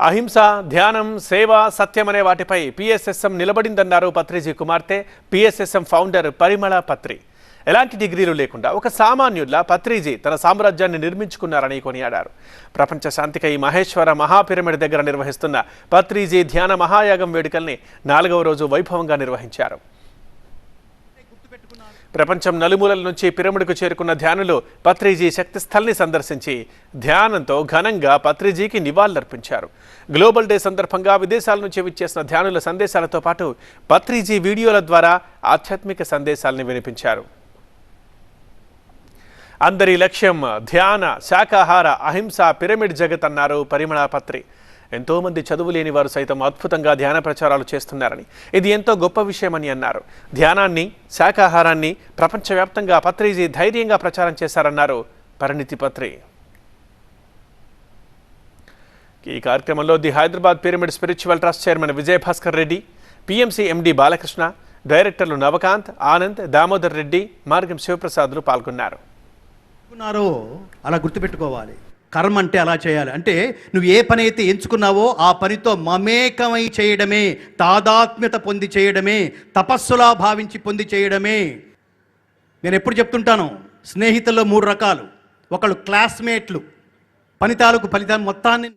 అహింస ధ్యానం సేవ సత్యం అనే వాటిపై పిఎస్ఎస్ఎం నిలబడిందన్నారు పత్రిజీ కుమార్తె పిఎస్ఎస్ఎం ఫౌండర్ పరిమళ పత్రి. ఎలాంటి డిగ్రీలు లేకుండా ఒక సామాన్యుల్లా పత్రిజీ తన సామ్రాజ్యాన్ని నిర్మించుకున్నారని కొనియాడారు. ప్రపంచ శాంతికై మహేశ్వర మహాపిరమిడ్ దగ్గర నిర్వహిస్తున్న పత్రిజీ ధ్యాన మహాయాగం వేడుకల్ని నాలుగవ రోజు వైభవంగా నిర్వహించారు. ప్రపంచం నలుమూలల నుంచి పిరమిడ్కు చేరుకున్న ధ్యానులు పత్రిజీ శక్తిస్థల్ని సందర్శించి ధ్యానంతో ఘనంగా పత్రిజీకి నివాళులర్పించారు. గ్లోబల్ డే సందర్భంగా విదేశాల నుంచి విచ్చేసిన ధ్యానుల సందేశాలతో పాటు పత్రిజీ వీడియోల ద్వారా ఆధ్యాత్మిక సందేశాల్ని వినిపించారు. అందరి లక్ష్యం ధ్యాన శాకాహార అహింస పిరమిడ్ జగత్ అన్నారు పరిమళ ఎంతోమంది చదువు లేని వారు సైతం అద్భుతంగా ధ్యాన ప్రచారాలు చేస్తున్నారని. ఇది ఎంతో గొప్ప విషయమని అన్నారు. ధ్యానాన్ని శాకాహారాన్ని ప్రపంచవ్యాప్తంగా పత్రిజీ ధైర్యంగా ప్రచారం చేశారన్నారు పరిణితి పత్రి. ఈ కార్యక్రమంలో the Hyderabad pyramid spiritual trust chairman Vijayabhaskar Reddy PMC MD Balakrishna డైరెక్టర్లు నవకాంత్ ఆనంద్ దామోదర్ రెడ్డి మార్గం శివప్రసాద్లు పాల్గొన్నారు. అలా గుర్తుపెట్టుకోవాలి. కర్మ అంటే అలా చేయాలి. అంటే నువ్వు ఏ పని అయితే ఎంచుకున్నావో ఆ పనితో మమేకమై చేయడమే తాదాత్మ్యత పొంది చేయడమే తపస్సులా భావించి పొంది చేయడమే. నేను ఎప్పుడు చెప్తుంటాను స్నేహితుల్లో మూడు రకాలు. ఒకళ్ళు క్లాస్మేట్లు. పని తాలూకు ఫలితాన్ని మొత్తాన్ని